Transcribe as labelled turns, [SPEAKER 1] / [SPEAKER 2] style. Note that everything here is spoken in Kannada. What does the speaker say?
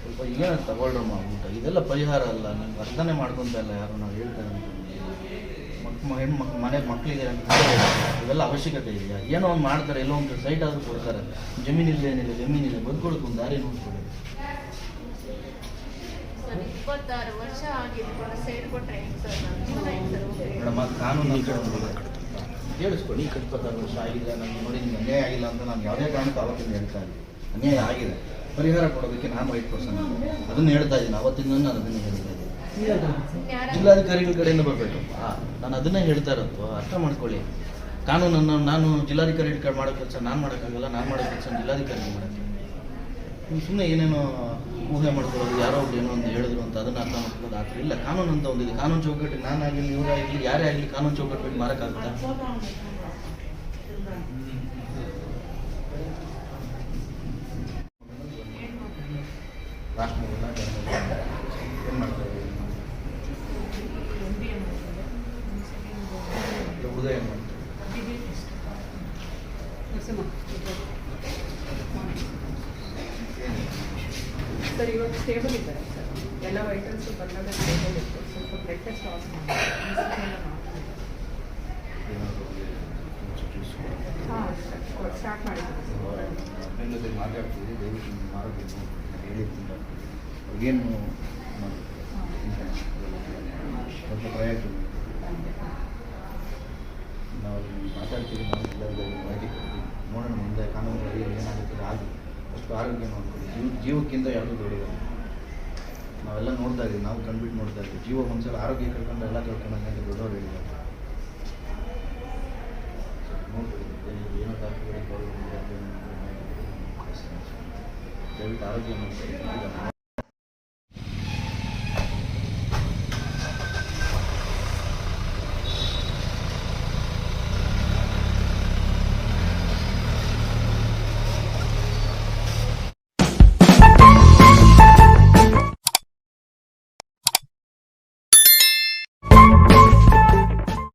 [SPEAKER 1] ಸ್ವಲ್ಪ ಏನು ತಗೊಳ್ರಮ್ಮ ಊಟ. ಇದೆಲ್ಲ ಪರಿಹಾರ ಅಲ್ಲ. ನಂಗೆ ಅರ್ಥನೇ ಮಾಡ್ಕೊಂತ ಇಲ್ಲ ಯಾರು, ನಾವು ಹೇಳ್ತಾರೆ ಅಂತ ಹೆಣ್ಮಕ್ಳು ಮನೆ ಮಕ್ಕಳಿಗೆ ಇವೆಲ್ಲ ಅವಶ್ಯಕತೆ ಇದೆಯಾ? ಏನೋ ಒಂದು ಮಾಡ್ತಾರೆ ಎಲ್ಲೋ ಒಂದು ಸೈಟ್ ಆದರೂ ಕೊಡ್ತಾರೆ. ಜಮೀನಿಲ್ಲ ಏನಿಲ್ಲ ಜಮೀನಿಲ್ಲ ಬದುಕೊಳಕ್ಕೆ ಒಂದು ದಾರಿ ನೋಡ್ಕೊಳ್ಳಿ? ಮೇಡಮ್ ಅದು ಕಾನೂನು. ಕೇಳಿಸ್ಕೊಳ್ಳಿ ಇಪ್ಪತ್ತಾರು ವರ್ಷ ಆಗಿದೆ ನನಗೆ ನೋಡಿ ನಿಮ್ಗೆ ಅನ್ಯಾಯ ಆಗಿಲ್ಲ ಅಂತ ನಾನು ಯಾವುದೇ ಕಾರಣಕ್ಕೂ ಅವತ್ತಿಂದ ಹೇಳ್ತಾ ಇದ್ದೀನಿ. ಅನ್ಯಾಯ ಆಗಿದೆ. ಪರಿಹಾರ ಕೊಡೋದಕ್ಕೆ ನಾನು ವೈಟ್ ಪರ್ಸನ್ ಅದನ್ನು ಹೇಳ್ತಾ ಇದ್ದೀನಿ ಅವತ್ತಿಂದ ನಾನು ಅದನ್ನು ಹೇಳ್ತಾ ಇದ್ದೀನಿ. ಜಿಲ್ಲಾಧಿಕಾರಿಗಳ ಕಡೆಯಿಂದ ಬರಬೇಕು. ನಾನು ಅದನ್ನೇ ಹೇಳ್ತಾ ಇರೋದು. ಅರ್ಥ ಮಾಡ್ಕೊಳ್ಳಿ. ಕಾನೂನನ್ನು ನಾನು ಜಿಲ್ಲಾಧಿಕಾರಿ ಕಾರ್ಡ್ ಮಾಡೋ ಕೆಲಸ ನಾನು ಮಾಡೋಕ್ಕಾಗಲ್ಲ ನಾನು ಮಾಡೋ ಕೆಲಸ ಜಿಲ್ಲಾಧಿಕಾರಿ ಮಾಡೋಕ್ಕೆ. ನೀವು ಸುಮ್ಮನೆ ಏನೇನೋ ಊಹೆ ಮಾಡ್ಕೊಳ್ಳೋದು ಯಾರೋ ಒಬ್ರು ಏನೋ ಒಂದು ಹೇಳಿದ್ರು ಅಂತ ಅದನ್ನು ಅರ್ಥ ಮಾಡ್ಕೊಳ್ಳೋದು ಇಲ್ಲ. ಕಾನೂನು ಅಂತ ಒಂದಿದೆ. ಕಾನೂನು ಚೌಕಟ್ಟು ನಾನಾಗಲಿ ಇವರಾಗಲಿ ಯಾರೇ ಆಗಲಿ ಕಾನೂನು ಚೌಕಟ್ಟು ಬಿಟ್ಟು ಮಾರಕ್ಕಾಗುತ್ತೆ ರಾಷ್ಟ್ರ ಉದಯ ಏನು ಮಾಡ್ತೀವಿ
[SPEAKER 2] ಸರ್ ಇವಾಗ ಸ್ಟೇಬಲ್ ಇದ್ದಾರೆ ಸರ್ ಎಲ್ಲ ವೈಟಲ್ಸ್ ಬಂದಾಗ ಸ್ಟೇಬಲ್ ಇತ್ತು ಸ್ವಲ್ಪ ಬ್ಲಡ್ ಟೆಸ್ಟ್ ಲಾಸ್
[SPEAKER 1] ಏನಾದರೂ
[SPEAKER 2] ಹಾಂ ಸರ್ ಸ್ಟಾರ್ಟ್ ಮಾಡಿದ್ದೀನಿ ಸರ್
[SPEAKER 1] ನನ್ನ ಜೊತೆ ಮಾತಾಡ್ತೀವಿ ದಯವಿಟ್ಟು ನಿಮ್ಮ ಆರೋಗ್ಯ ಹೇಳಿದ್ದೀನಿ ಅವ್ರಿಗೇನು ಸ್ವಲ್ಪ ಪ್ರಯತ್ನ ನಾವು ಮಾತಾಡ್ತೀವಿ ಕೊಡ್ತೀವಿ ನೋಡೋಣ ಮುಂದೆ ಕಾನೂನು ಏನಾಗುತ್ತದೆ ಆಗಲಿ ಅಷ್ಟು ಆರೋಗ್ಯ ನೋಡ್ಕೊಳ್ಳಿ. ಜೀವ, ಜೀವಕ್ಕಿಂತ ಯಾವುದೂ ದೊಡ್ಡ ನಾವೆಲ್ಲ ನೋಡ್ತಾ ಇದ್ದೀವಿ, ನಾವು ಕಣ್ಬಿಟ್ಟು ನೋಡ್ತಾ ಇದ್ದೀವಿ. ಜೀವ ಒಂದ್ಸಲ ಆರೋಗ್ಯ ಕಳ್ಕೊಂಡು ಎಲ್ಲ ಕಳ್ಕೊಂಡಂಗೆ ದೊಡ್ಡವರು ಹೇಳಿದ್ದಾರೆ ಏನೋ ದಯವಿಟ್ಟು ಆರೋಗ್ಯ ನೋಡ್ಕೊಳ್ಳಿ.